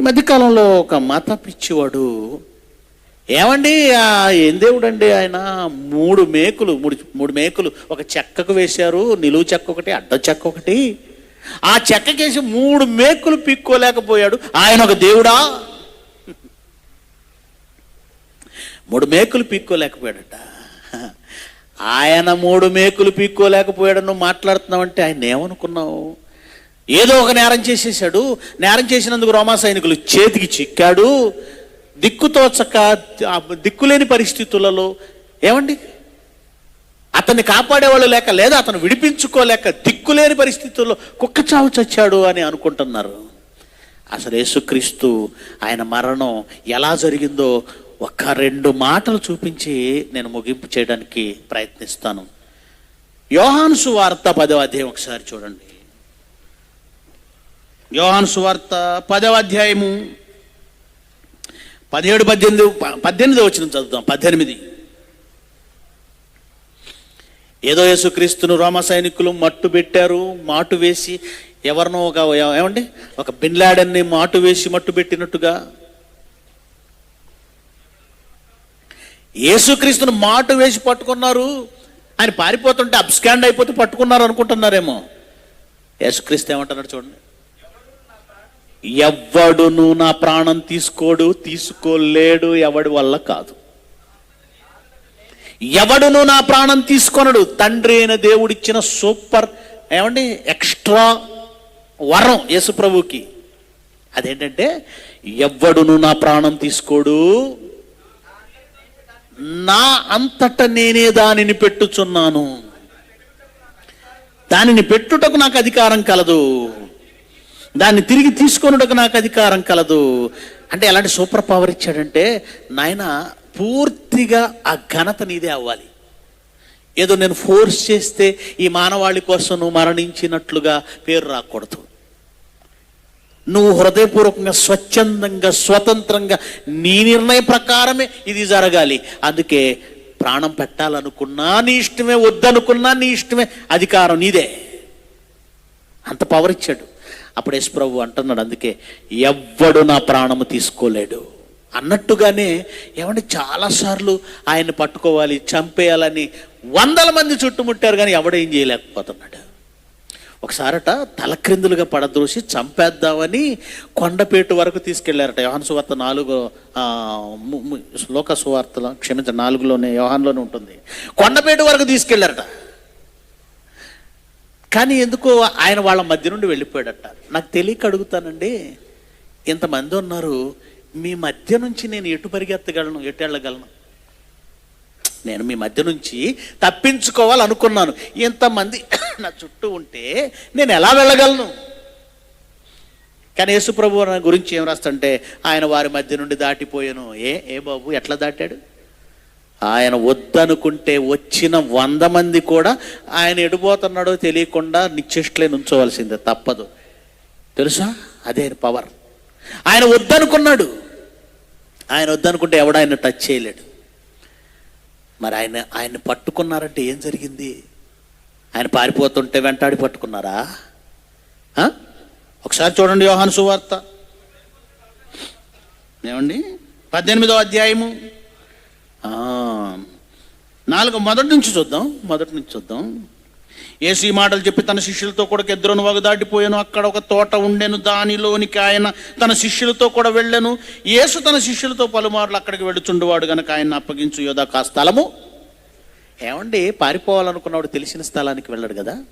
ఈ మధ్యకాలంలో ఒక మత పిచ్చివాడు ఏమండి ఏం దేవుడు అండి ఆయన? మూడు మేకులు మూడు మూడు మేకులు. ఒక చెక్కకు వేశారు నిలువు చెక్క ఒకటి అడ్డ చెక్క ఒకటి. ఆ చెక్కకేసి మూడు మేకులు పిక్కోలేకపోయాడు. ఆయన ఒక దేవుడా? మూడు మేకులు పీక్కోలేకపోయాడట. ఆయన మూడు మేకులు పీక్కోలేకపోయాడు నువ్వు మాట్లాడుతున్నావంటే ఆయన ఏమనుకున్నావు? ఏదో ఒక నేరం చేసేసాడు నేరం చేసినందుకు రోమా సైనికులు చేతికి చిక్కాడు. దిక్కుతోచక దిక్కులేని పరిస్థితులలో ఏమండి? అతన్ని కాపాడేవాళ్ళు లేక లేదా అతను విడిపించుకోలేక దిక్కులేని పరిస్థితుల్లో కుక్క చావు చచ్చాడు అని అనుకుంటున్నారు. అసలు యేసుక్రీస్తు ఆయన మరణం ఎలా జరిగిందో ఒక రెండు మాటలు చూపించి నేను ముగింపు చేయడానికి ప్రయత్నిస్తాను. యోహాను సువార్త పదవ అధ్యాయం ఒకసారి చూడండి. యోహాను సువార్త పదవ అధ్యాయము పదిహేడు పద్దెనిమిది పద్దెనిమిది వచ్చిన చదువుతాం పద్దెనిమిది. ఏదో యేసుక్రీస్తును రోమ సైనికులు మట్టు పెట్టారు మాటు వేసి ఎవరినో ఒక ఏమండి? ఒక బిన్లాడన్ని మాటు వేసి మట్టు పెట్టినట్టుగా. యేసుక్రీస్తును మాటు వేసి పట్టుకున్నారు ఆయన పారిపోతుంటే అబ్స్కాండ్ అయిపోతే పట్టుకున్నారు అనుకుంటున్నారేమో. యేసుక్రీస్తు ఏమంటున్నాడు చూడండి. ఎవ్వడును నా ప్రాణం తీసుకోడు తీసుకోలేడు ఎవడి వల్ల కాదు. ఎవడును నా ప్రాణం తీసుకొనడు. తండ్రి అయిన దేవుడిచ్చిన సూపర్ ఏమండి ఎక్స్ట్రా వరం యేసుప్రభుకి. అదేంటంటే ఎవ్వడును నా ప్రాణం తీసుకోడు నా అంతట నేనే దానిని పెట్టుచున్నాను. దానిని పెట్టుటకు నాకు అధికారం కలదు. దాన్ని తిరిగి తీసుకొనుటకు నాకు అధికారం కలదు. అంటే ఎలాంటి సూపర్ పవర్ ఇచ్చాడంటే నాయన పూర్తిగా ఆ ఘనత నీదే అవ్వాలి. ఏదో నేను ఫోర్స్ చేస్తే ఈ మానవాళి కోసం నువ్వు మరణించినట్లుగా పేరు రాకూడదు. నువ్వు హృదయపూర్వకంగా స్వచ్ఛందంగా స్వతంత్రంగా నీ నిర్ణయ ప్రకారమే ఇది జరగాలి. అందుకే ప్రాణం పెట్టాలనుకున్నా నీ ఇష్టమే వద్దనుకున్నా నీ ఇష్టమే అధికారం నీదే. అంత పవర్ ఇచ్చాడు. అప్పుడు యేసు ప్రభు అంటున్నాడు అందుకే ఎవ్వడు నా ప్రాణము తీసుకోలేడు. అన్నట్టుగానే ఏమంటే చాలాసార్లు ఆయన పట్టుకోవాలి చంపేయాలని వందల మంది చుట్టుముట్టారు కానీ ఎవడేం చేయలేకపోతున్నాడు. ఒకసారట తలక్రిందులుగా పడద్రోసి చంపేద్దామని కొండపేటు వరకు తీసుకెళ్ళారట. యోహాన్ సువార్త నాలుగో శ్లోక లోక సువార్తలో క్షమించ నాలుగులోనే యోహాన్లోనే ఉంటుంది. కొండపేటు వరకు తీసుకెళ్ళారట. కానీ ఎందుకో ఆయన వాళ్ళ మధ్య నుండి వెళ్ళిపోయాడట. నాకు తెలియక అడుగుతానండి ఇంతమంది ఉన్నారు మీ మధ్య నుంచి నేను ఎటు పరిగెత్తగలను ఎటు వెళ్ళగలను? నేను మీ మధ్య నుంచి తప్పించుకోవాలనుకున్నాను. ఇంతమంది నా చుట్టూ ఉంటే నేను ఎలా వెళ్ళగలను? కానీ యేసుప్రభు నా గురించి ఏం రాస్తంటే ఆయన వారి మధ్య నుండి దాటిపోయాను. ఏ ఏ బాబు ఎట్లా దాటాడు? ఆయన వద్దనుకుంటే వచ్చిన వంద మంది కూడా ఆయన ఎడిపోతున్నాడో తెలియకుండా నిశ్చిష్టలే ఉంచవలసిందే తప్పదు. తెలుసా? అదే ఆయన పవర్. ఆయన వద్దనుకున్నాడు. ఆయన వద్దనుకుంటే ఎవడ ఆయన టచ్ చేయలేడు. మరి ఆయన ఆయన పట్టుకున్నారంటే ఏం జరిగింది? ఆయన పారిపోతుంటే వెంటాడి పట్టుకున్నారా? ఒకసారి చూడండి యోహాను సువార్త. ఏమండి? పద్దెనిమిదో అధ్యాయము. నాలుగు మొదటి నుంచి చూద్దాం మొదటి నుంచి చూద్దాం. ఏసీ ఈ మాటలు చెప్పి తన శిష్యులతో కూడా ఇద్దరును వగ దాటిపోయాను. అక్కడ ఒక తోట ఉండెను దానిలోనికి ఆయన తన శిష్యులతో కూడా వెళ్ళాను. యేసు తన శిష్యులతో పలుమార్లు అక్కడికి వెళుచుండువాడు గనక ఆయన అప్పగించు యోధా కా స్థలము. ఏమండి పారిపోవాలనుకున్నవాడు తెలిసిన స్థలానికి వెళ్ళాడు కదా?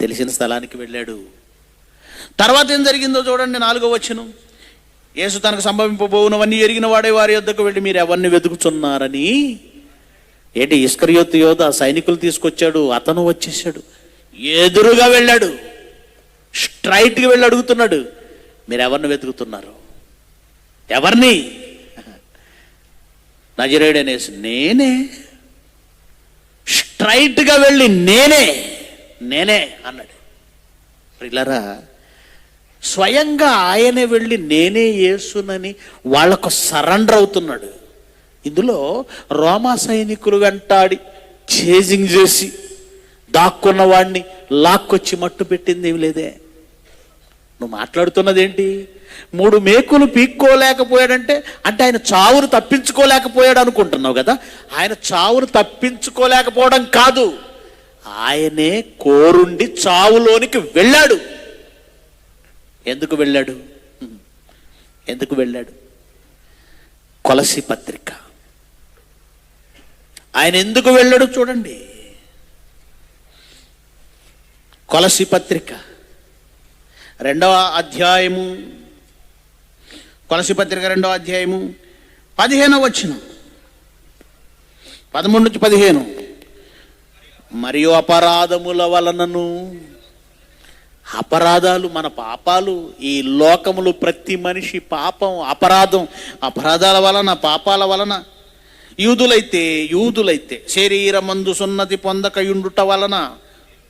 తెలిసిన స్థలానికి వెళ్ళాడు. తర్వాత ఏం జరిగిందో చూడండి నాలుగో వచ్చను యేసు తనకు సంభవింపబోవునవన్నీ ఎరిగిన వాడే వారి యొద్దకు వెళ్ళి మీరు ఎవరిని వెతుకుతున్నారని ఏంటి ఇస్కరియోతు యోధ సైనికులు తీసుకొచ్చాడు అతను వచ్చేసాడు ఎదురుగా వెళ్ళాడు. స్ట్రైట్గా వెళ్ళి అడుగుతున్నాడు మీరు ఎవరిని వెతుకుతున్నారు? ఎవరిని? నజరేడనేసి నేనే. స్ట్రైట్గా వెళ్ళి నేనే నేనే అన్నాడు. ప్రిల్లరా స్వయంగా ఆయనే వెళ్ళి నేనే యేసునని వాళ్ళకు సరెండర్ అవుతున్నాడు. ఇందులో రోమా సైనికులు వెంటాడి చేజింగ్ చేసి దాక్కున్న వాడిని లాక్కొచ్చి మట్టు పెట్టింది ఏమి లేదే. నువ్వు మాట్లాడుతున్నది ఏంటి మూడు మేకులు పీక్కోలేకపోయాడంటే అంటే ఆయన చావును తప్పించుకోలేకపోయాడు అనుకుంటున్నావు కదా? ఆయన చావును తప్పించుకోలేకపోవడం కాదు. ఆయనే కోరుండి చావులోనికి వెళ్ళాడు. ఎందుకు వెళ్ళాడు? ఎందుకు వెళ్ళాడు? కొలసి పత్రిక. ఆయన ఎందుకు వెళ్ళాడు చూడండి. కొలసి పత్రిక. రెండవ అధ్యాయము. కొలసి పత్రిక రెండవ అధ్యాయము. పదిహేను వచ్చిన పదమూడు నుంచి పదిహేను. మరియు అపరాధముల వలనను అపరాధాలు మన పాపాలు ఈ లోకములు ప్రతి మనిషి పాపం అపరాధం అపరాధాల వలన పాపాల వలన. యూదులైతే యూదులైతే శరీరమందు సున్నతి పొందక యుండుట వలన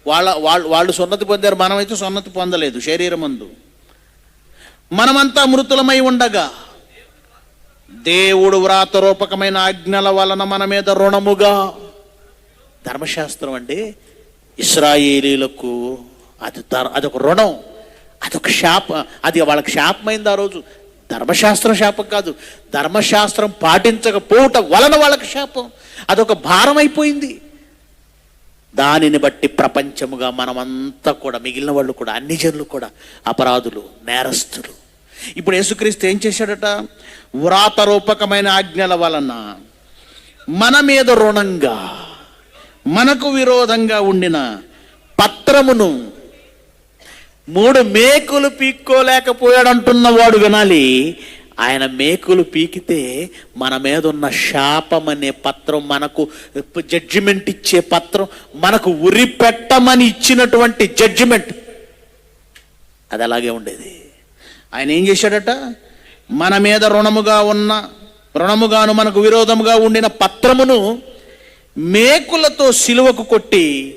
వాళ్ళ వాళ్ళు వాళ్ళు సున్నతి పొందారు మనమైతే సున్నతి పొందలేదు శరీరమందు. మనమంతా మృతులమై ఉండగా దేవుడు వ్రాతరూపకమైన ఆజ్ఞల వలన మన మీద రుణముగా. ధర్మశాస్త్రం అంటే ఇస్రాయేలీలకు అది ధర్- అదొక రుణం అదొక శాప అది వాళ్ళకి శాపమైంది ఆ రోజు. ధర్మశాస్త్రం శాపం కాదు. ధర్మశాస్త్రం పాటించకపోవటం వలన వాళ్ళకి శాపం. అదొక భారం అయిపోయింది దానిని బట్టి ప్రపంచముగా మనమంతా కూడా మిగిలిన వాళ్ళు కూడా అన్ని జనులు కూడా అపరాధులు నేరస్తులు. ఇప్పుడు యేసుక్రీస్తు ఏం చేశాడట? వ్రాత రూపకమైన ఆజ్ఞల వలన మన మీద రుణంగా మనకు విరోధంగా ఉండిన పత్రమును మూడు మేకులు పీక్కోలేకపోయాడు అంటున్న వాడు వినాలి. ఆయన మేకులు పీకితే మన మీద ఉన్న శాపం అనే పత్రం మనకు జడ్జిమెంట్ ఇచ్చే పత్రం మనకు ఉరి పెట్టమని ఇచ్చినటువంటి జడ్జిమెంట్ అది అలాగే ఉండేది. ఆయన ఏం చేశాడట? మన మీద రుణముగా ఉన్న రుణముగాను మనకు విరోధముగా ఉండిన పత్రమును మేకులతో సిలువకు కొట్టి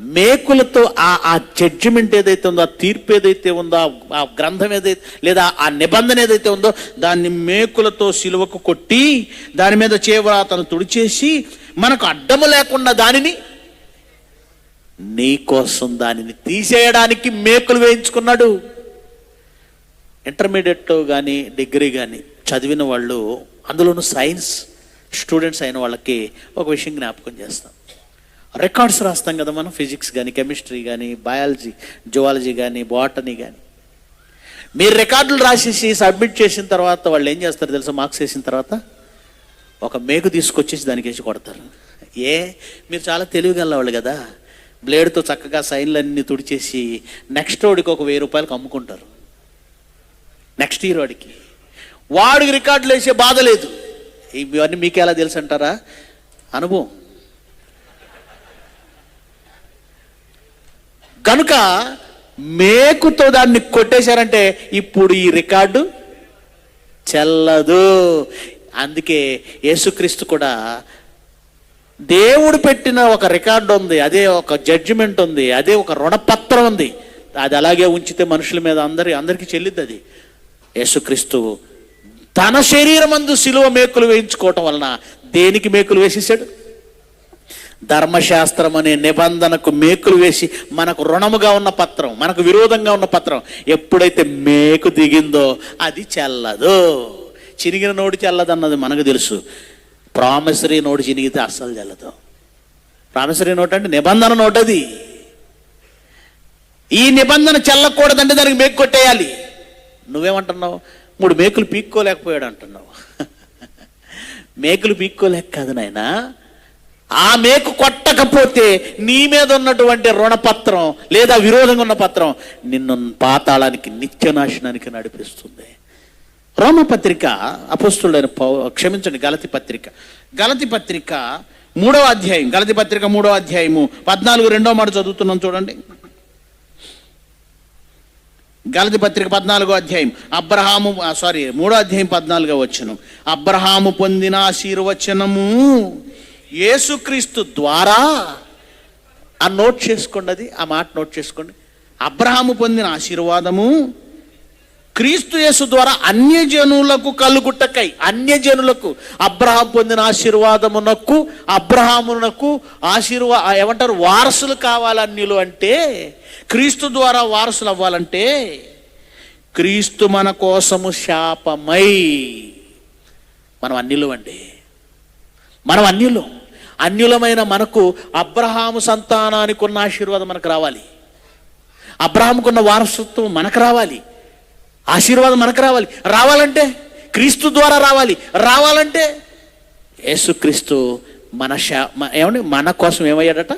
మేకులతో ఆ ఆ జడ్జిమెంట్ ఏదైతే ఉందో ఆ తీర్పు ఏదైతే ఉందో ఆ- గ్రంథం ఏదైతే లేదా ఆ నిబంధన ఏదైతే ఉందో దాన్ని మేకులతో సిలువకు కొట్టి దాని మీద చేవరాతను తుడిచేసి మనకు అడ్డము లేకుండా దానిని నీ కోసం దానిని తీసేయడానికి మేకులు వేయించుకున్నాడు. ఇంటర్మీడియట్ కానీ డిగ్రీ కానీ చదివిన వాళ్ళు అందులోనూ సైన్స్ స్టూడెంట్స్ అయిన వాళ్ళకి ఒక విషయం జ్ఞాపకం చేస్తాం. రికార్డ్స్ రాస్తాం కదా మనం ఫిజిక్స్ కానీ కెమిస్ట్రీ కానీ బయాలజీ జువాలజీ కానీ బాటనీ కానీ మీరు రికార్డులు రాసేసి సబ్మిట్ చేసిన తర్వాత వాళ్ళు ఏం చేస్తారు తెలుసా? మార్క్స్ వేసిన తర్వాత ఒక మేకు తీసుకొచ్చేసి దానికి వేసి కొడతారు. ఏ? మీరు చాలా తెలివిగల వాళ్ళు కదా. బ్లేడ్తో చక్కగా సైన్లన్నీ తుడిచేసి నెక్స్ట్ వాడికి ఒక వెయ్యి రూపాయలకు అమ్ముకుంటారు. నెక్స్ట్ ఇయర్ వాడికి. వాడికి రికార్డులు వేసే బాధ లేదు. ఇవన్నీ మీకు ఎలా తెలుసు అంటారా? అనుభవం. కనుక మేకుతో దాన్ని కొట్టేశారంటే ఇప్పుడు ఈ రికార్డు చెల్లదు. అందుకే యేసుక్రీస్తు కూడా దేవుడు పెట్టిన ఒక రికార్డు ఉంది అదే ఒక జడ్జిమెంట్ ఉంది అదే ఒక రుణపత్రం ఉంది. అది అలాగే ఉంచితే మనుషుల మీద అందరి అందరికీ చెల్లిద్ది అది. యేసుక్రీస్తు తన శరీరమందు సిలువ మేకులు వేయించుకోవటం వలన దేనికి మేకులు వేసేసాడు? ధర్మశాస్త్రం అనే నిబంధనకు మేకులు వేసి మనకు రుణముగా ఉన్న పత్రం మనకు విరోధంగా ఉన్న పత్రం ఎప్పుడైతే మేకు దిగిందో అది చెల్లదు. చినిగిన నోటి చెల్లదన్నది మనకు తెలుసు. ప్రామిసరీ నోటు చినిగితే అస్సలు చెల్లదు. ప్రామిసరీ నోట్ అంటే నిబంధన నోట్ అది ఈ నిబంధన చెల్లకూడదంటే దానికి మేకు కొట్టేయాలి. నువ్వేమంటున్నావు? మూడు మేకులు పీక్కోలేకపోయాడు అంటున్నావు మేకులు పీక్కోలేక కాదు నాయనా. ఆ మేకు కొట్టకపోతే నీ మీద ఉన్నటువంటి రుణపత్రం లేదా విరోధంగా ఉన్న పత్రం నిన్ను పాతాళానికి నిత్యనాశనానికి నడిపిస్తుంది. రోమపత్రిక అపస్తుడైన పౌ క్షమించండి గలతి పత్రిక. గలతి పత్రిక మూడవ అధ్యాయం గలతి పత్రిక మూడవ అధ్యాయము పద్నాలుగు రెండో మాట చదువుతున్నాం చూడండి. గలతి పత్రిక పద్నాలుగో అధ్యాయం అబ్రహాము సారీ మూడో అధ్యాయం పద్నాలుగో వచ్చను అబ్రహాము పొందిన ఆశీర్వచనము. యేసుక్రీస్తు ద్వారా ఆ నోట్ చేసుకోండి అది ఆ మాట నోట్ చేసుకోండి. అబ్రహాము పొందిన ఆశీర్వాదము క్రీస్తు యేసు ద్వారా అన్యజనులకు కలుగుట్టకై అన్యజనులకు అబ్రహాం పొందిన ఆశీర్వాదమునకు అబ్రహామునకు ఆశీర్వా ఏమంటారు వారసులు కావాలన్యులు అంటే క్రీస్తు ద్వారా వారసులు అవ్వాలంటే క్రీస్తు మన కోసము శాపమై మనం అన్యులు అండి మనం అన్యులం అన్యులమైన మనకు అబ్రహాము సంతానానికి ఉన్న ఆశీర్వాదం మనకు రావాలి. అబ్రహాంకున్న వారసత్వం మనకు రావాలి. ఆశీర్వాదం మనకు రావాలి. రావాలంటే క్రీస్తు ద్వారా రావాలి. రావాలంటే యేసుక్రీస్తు మన శా ఏమని ఏమండి? మన కోసం ఏమయ్యాడట?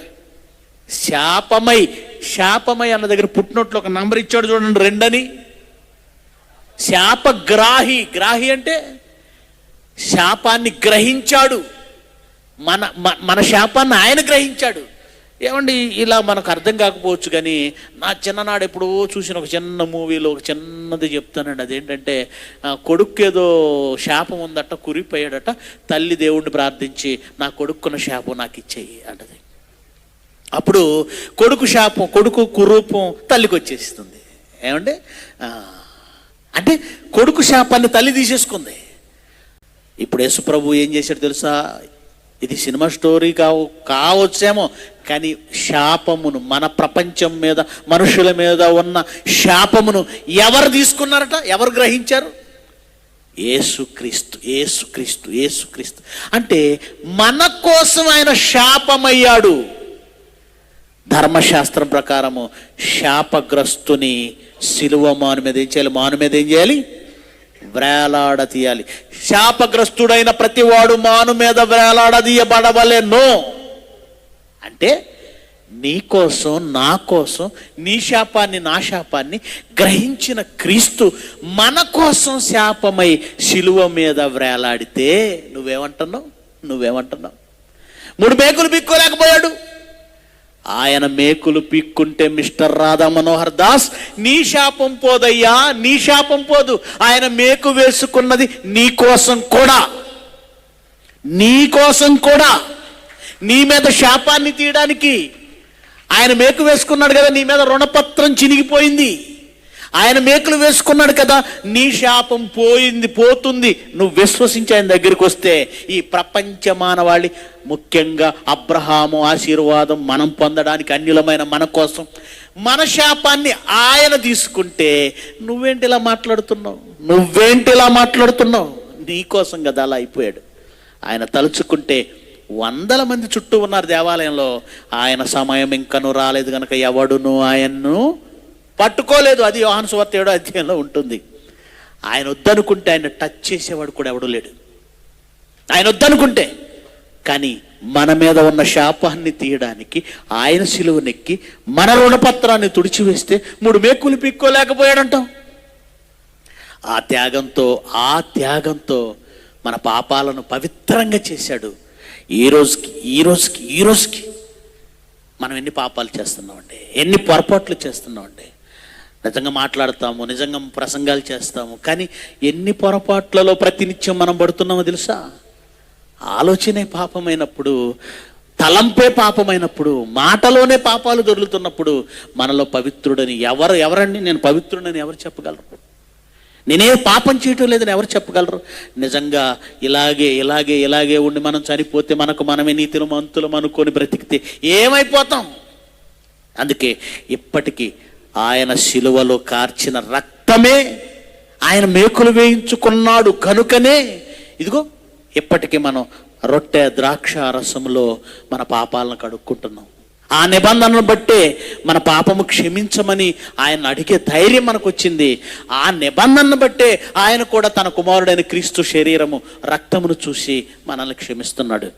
శాపమై శాపమై అన్న దగ్గర పుట్టినట్లు ఒక నంబర్ ఇచ్చాడు చూడండి రెండని. శాపగ్రాహి గ్రాహి అంటే శాపాన్ని గ్రహించాడు. మన మన శాపాన్ని ఆయన గ్రహించాడు. ఏమండి ఇలా మనకు అర్థం కాకపోవచ్చు కానీ నా చిన్ననాడు ఎప్పుడో చూసిన ఒక చిన్న మూవీలో ఒక చిన్నది చెప్తానండి. అదేంటంటే కొడుకు ఏదో శాపం ఉందట కురిపోయాడట తల్లి దేవుణ్ణి ప్రార్థించి నా కొడుకున్న శాపం నాకు ఇచ్చేయి అంటది. అప్పుడు కొడుకు శాపం కొడుకు కురూపం తల్లికి వచ్చేస్తుంది ఏమండి అంటే కొడుకు శాపాన్ని తల్లి తీసేసుకుంది. ఇప్పుడు యేసుప్రభు ఏం చేశాడు తెలుసా? ఇది సినిమా స్టోరీ కావు కావచ్చేమో కానీ శాపమును మన ప్రపంచం మీద మనుషుల మీద ఉన్న శాపమును ఎవరు తీసుకున్నారట? ఎవరు గ్రహించారు? ఏసుక్రీస్తు ఏసుక్రీస్తు ఏసుక్రీస్తు అంటే మన కోసం ఆయన శాపమయ్యాడు. ధర్మశాస్త్రం ప్రకారము శాపగ్రస్తుని శిలువ మాను మీద ఏం చేయాలి? మాను మీద ఏం చేయాలి? వేలాడ తీయాలి శాపగ్రస్తుడైన ప్రతివాడు మాను మీద వేలాడదీయబడవలెను అంటే నీ కోసం నా కోసం నీ శాపాన్ని నా శాపాన్ని గ్రహించిన క్రీస్తు మన కోసం శాపమై శిలువ మీద వ్రేలాడితే నువ్వేమంటున్నావు? నువ్వేమంటున్నావు? మూడు మేకులు బిక్కోలేకపోయాడు ఆయన మేకులు పీక్కుంటే మిస్టర్ రాధా మనోహర్ దాస్ నీ శాపం పోదయ్యా నీ శాపం పోదు. ఆయన మేకు వేసుకున్నది నీ కోసం కూడా. నీ కోసం కూడా. నీ మీద శాపాన్ని తీయడానికి ఆయన మేకు వేసుకున్నాడు కదా నీ మీద రుణపత్రం చినిగిపోయింది. ఆయన మేకులు వేసుకున్నాడు కదా నీ శాపం పోయింది పోతుంది. నువ్వు విశ్వసించి ఆయన దగ్గరికి వస్తే ఈ ప్రపంచ మానవాళి ముఖ్యంగా అబ్రహాము ఆశీర్వాదం మనం పొందడానికి అన్యులమైన మన కోసం. మన శాపాన్ని ఆయన తీసుకుంటే నువ్వేంటి ఇలా మాట్లాడుతున్నావు? నువ్వేంటి ఇలా మాట్లాడుతున్నావు? నీ కోసం కదా అలా అయిపోయాడు. ఆయన తలుచుకుంటే వందల మంది చుట్టూ ఉన్నారు దేవాలయంలో. ఆయన సమయం ఇంకను రాలేదు కనుక ఎవడును ఆయన్ను పట్టుకోలేదు. అది యోహాను సువార్త ఏడో అధ్యాయంలో ఉంటుంది. ఆయన వద్దనుకుంటే ఆయన టచ్ చేసేవాడు కూడా ఎవడు లేడు. ఆయన వద్దనుకుంటే. కానీ మన మీద ఉన్న శాపాన్ని తీయడానికి ఆయన సిలువనెక్కి మన రుణపత్రాన్ని తుడిచివేస్తే మూడు మేకులు పిక్కోలేకపోయాడంటాం. ఆ త్యాగంతో ఆ త్యాగంతో మన పాపాలను పవిత్రంగా చేశాడు. ఈ రోజుకి ఈ రోజుకి ఈ రోజుకి మనం ఎన్ని పాపాలు చేస్తున్నామండి ఎన్ని పొరపాట్లు చేస్తున్నామండి నిజంగా మాట్లాడతాము నిజంగా ప్రసంగాలు చేస్తాము. కానీ ఎన్ని పొరపాట్లలో ప్రతినిత్యం మనం పడుతున్నామో తెలుసా? ఆలోచనే పాపమైనప్పుడు తలంపే పాపమైనప్పుడు మాటలోనే పాపాలు దొరుకుతున్నప్పుడు మనలో పవిత్రుడని ఎవరు ఎవరండి? నేను పవిత్రుడని ఎవరు చెప్పగలరు? నేనే పాపం చేయటం లేదని ఎవరు చెప్పగలరు? నిజంగా ఇలాగే ఇలాగే ఇలాగే ఉండి మనం చనిపోతే మనకు మనమే నీతిలో మంతులం అనుకొని బ్రతికితే ఏమైపోతాం? అందుకే ఇప్పటికీ ఆయన శిలువలో కార్చిన రక్తమే ఆయన మేకులు వేయించుకున్నాడు కనుకనే. ఇదిగో ఇప్పటికీ మనం రొట్టె ద్రాక్ష రసంలో మన పాపాలను కడుక్కుంటున్నాం. ఆ నిబంధనను బట్టే మన పాపము క్షమించమని ఆయన అడిగే ధైర్యం మనకు వచ్చింది ఆ నిబంధనను బట్టే ఆయన కూడా తన కుమారుడైన క్రీస్తు శరీరము రక్తమును చూసి మనల్ని క్షమిస్తున్నాడు.